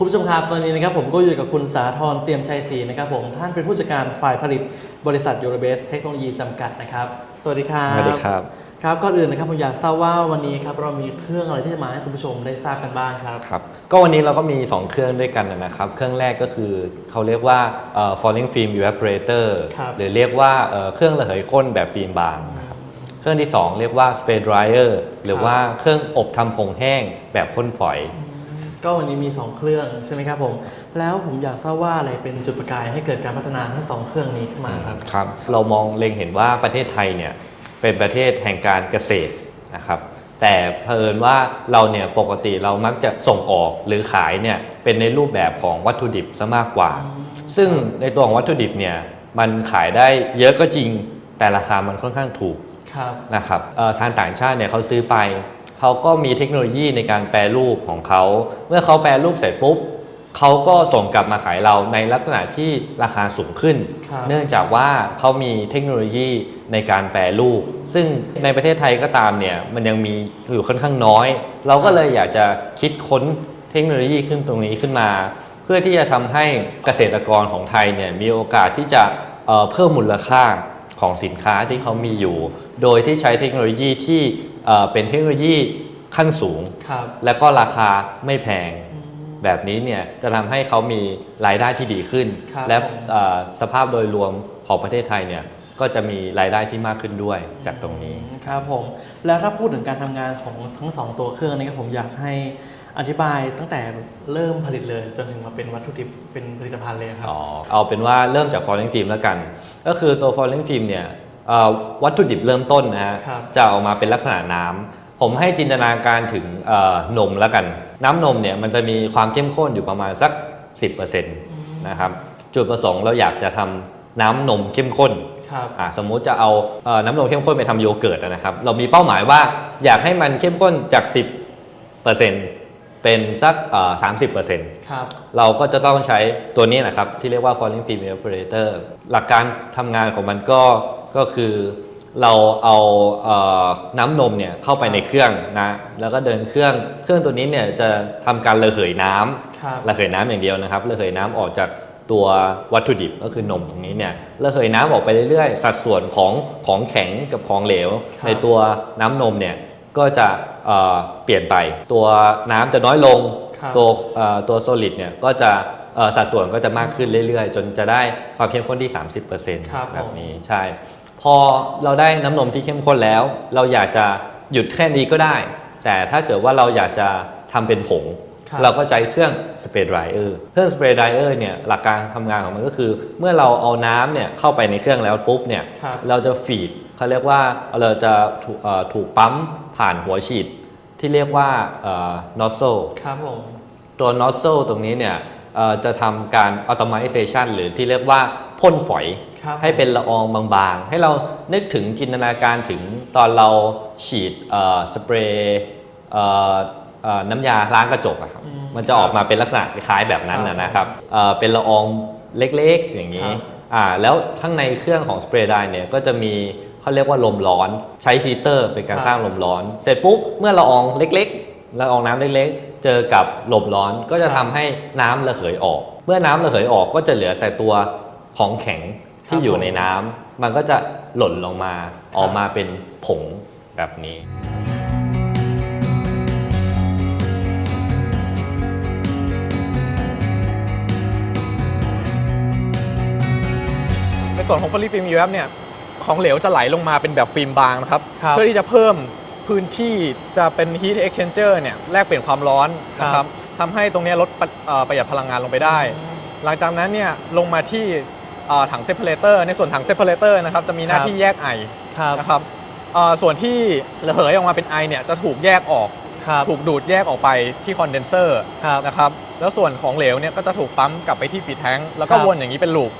คุณผู้ชมครับตอนนี้นะครับผมก็อยู่กับคุณสาธรเตรียมชัยศรีนะครับผมท่านเป็นผู้จัดการฝ่ายผลิตบริษัทยูโรเบสเทคโนโลยีจำกัดนะครับ สวัสดีครับสวัสดีครับครับก่อนอื่นนะครับผมอยากทราบว่าวันนี้ครับเรามีเครื่องอะไรที่จะมาให้คุณผู้ชมได้ทราบกันบ้างครับครับก็วันนี้เราก็มี 2 เครื่องด้วยกันนะครับเครื่องแรกก็คือเขาเรียกว่าเอ่อ falling film evaporator ครับหรือเรียกว่าเอ่อเครื่องระเหยข้นแบบฟิล์มบางนะครับเครื่องที่ 2 เรียกว่า spray dryer หรือว่าเครื่องอบทำผงแห้งแบบพ่นฝอย ก็วันนี้มี 2 เครื่องใช่ไหมครับผม แล้วผมอยากทราบว่าอะไรเป็นจุดประกายให้เกิดการพัฒนาทั้งสองเครื่องนี้ขึ้นมาครับครับ เรามองเล็งเห็นว่าประเทศไทยเนี่ยเป็นประเทศแห่งการเกษตรนะครับแต่เผอิญว่าเราเนี่ยปกติเรามักจะส่งออกหรือขายเนี่ยเป็นในรูปแบบของวัตถุดิบซะมากกว่า ซึ่งในตัวของวัตถุดิบเนี่ยมันขายได้เยอะก็จริงแต่ราคามันค่อนข้างถูกครับนะครับเอ่อทางต่างชาติเนี่ยเขาซื้อไป เขาก็มีเทคโนโลยีในการแปรรูปของเขา เมื่อเขาแปรรูปเสร็จปุ๊บเขาก็ส่งกลับมาขายเราในลักษณะที่ราคาสูงขึ้น ครับเนื่องจากว่าเขามีเทคโนโลยีในการแปรรูป ซึ่งในประเทศไทยก็ตามเนี่ยมันยังมีอยู่ค่อนข้างน้อย เราก็เลยอยากจะคิดค้นเทคโนโลยีขึ้นตรงนี้ขึ้นมา เพื่อที่จะทำให้เกษตรกรของไทยเนี่ยมีโอกาสที่จะเอ่อเพิ่มมูลค่าของสินค้าที่เขามีอยู่ โดยที่ใช้เทคโนโลยีที่ เอ่อเป็นเทคโนโลยีขั้นสูงครับและก็ราคาไม่แพง แบบนี้เนี่ยจะทำให้เขามีรายได้ที่ดีขึ้นครับและผมเอ่อสภาพโดยรวมของประเทศไทยเนี่ยก็จะมีรายได้ที่มากขึ้นด้วยจากตรงนี้ครับผมแล้วถ้าพูดถึงการทำงานของทั้งสองตัวเครื่องนี้ครับผมอยากให้อธิบายตั้งแต่เริ่มผลิตเลยจนถึงมาเป็นวัตถุดิบเป็นผลิตภัณฑ์เลยครับอ๋อเอาเป็นว่าเริ่มจาก falling film แล้วกัน ก็คือตัว falling film เนี่ยเอ่อ วัตถุดิบเริ่มต้นนะฮะครับจะออกมาเป็นลักษณะน้ำผมให้จินตนาการถึงเอ่อนมแล้วกัน น้ำนมเนี่ยมันจะมีความเข้มข้นอยู่ประมาณสัก 10%นะครับจุดประสงค์เราอยากจะทำน้ำนมเข้มข้นครับอะสมมุติจะเอาเอ่อน้ำนมเข้มข้นไปทำโยเกิร์ตอะนะครับ เรามีเป้าหมายว่าอยากให้มันเข้มข้นจาก 10%เป็นสักเอ่อ30%ครับเราก็จะต้องใช้ตัวนี้นะครับ ที่เรียกว่า falling film evaporator หลักการทำงานของมันก็ก็คือเราเอาเอ่อน้ำนมเนี่ยเข้าไปในเครื่องนะ แล้วก็เดินเครื่องเครื่องตัวนี้เนี่ยจะทำการระเหยน้ำครับระเหยน้ำอย่างเดียวนะครับระเหยน้ำออกจากตัววัตถุดิบก็คือนมตรงนี้เนี่ยระเหยน้ำออกไปเรื่อยๆ สัดส่วนของของแข็งกับของเหลวครับในตัวน้ำนมเนี่ย ก็จะเอ่อเปลี่ยนไป ตัวน้ำจะน้อยลง ครับ ตัวเอ่อตัวโซลิดเนี่ยก็จะเอ่อสัดส่วนก็จะมากขึ้นเรื่อยๆ จนจะได้ความเข้มข้นที่30%ครับผมแบบนี้ใช่ พอเราได้น้ำนมที่เข้มข้นแล้ว เราอยากจะหยุดแค่นี้ก็ได้ แต่ถ้าเกิดว่าเราอยากจะทำเป็นผงครับ เราก็ใช้เครื่องสเปรย์ไดเออร์เครื่องสเปรย์ไดเออร์เนี่ยหลักการทำงานของมันก็คือ เมื่อเราเอาน้ำเนี่ยเข้าไปในเครื่องแล้วปุ๊บเนี่ยครับเราจะฟีดเขาเรียกว่าเราจะถูกเอ่อถูกปั๊มผ่านหัวฉีดที่เรียกว่านอสโซครับผมตัว nozzle ตรงนี้เนี่ยเอ่อจะทำการ automation หรือที่เรียกว่าพ่นฝอยครับให้เป็นละอองบางๆ ให้เรานึกถึงจินตนาการถึงตอนเราฉีดเอ่อสเปรย์เอ่อเอ่อ น้ำยาล้างกระจกอะครับอืมมันจะออกมาเป็นลักษณะคล้ายๆแบบนั้นนะนะครับเอ่อเป็นละอองเล็กๆอย่างนี้ครับอ่าแล้วข้างในเครื่องของสเปรย์ไดเนี่ยก็จะมีเขาเรียกว่าลมร้อนใช้ฮีเตอร์เป็นการสร้างลมร้อน เสร็จปุ๊บเมื่อละอองเล็กๆละอองน้ำเล็กๆ เจอกับลมร้อนก็จะทำให้น้ำระเหยออก เมื่อน้ำระเหยออกก็จะเหลือแต่ตัวของแข็งที่อยู่ในน้ำมันก็จะหล่นลงมาออกมาเป็นผงแบบนี้ ส่วนของ Poly Film EF เนี่ยของเหลวจะไหลลงมาเป็นแบบฟิล์มบางนะครับ ครับ เพื่อที่จะเพิ่มพื้นที่จะเป็น heat exchanger เนี่ยแลกเปลี่ยนความร้อนนะคครัรับบทำให้ตรงเนี้ยลดปะเอ่อประหยัดพลังงานลงไปได้ หลังจากนั้นเนี่ยลงมาที่เอ่อถัง separator ในส่วนถัง separator นะครับจะมีหน้าครับที่แยกไอครับนะครับเอ่อส่วนที่ระเหยออกมาเป็นไอเนี่ยจะถูกแยกออก ครับถูกดูดแยกออกไปที่คอนเดนเซอร์ครับ นะครับแล้วส่วนของเหลวเนี่ยก็จะถูกปั๊มกลับไปที่ฟีดแทงแล้วก็ครับ วนอย่างนี้เป็นลูป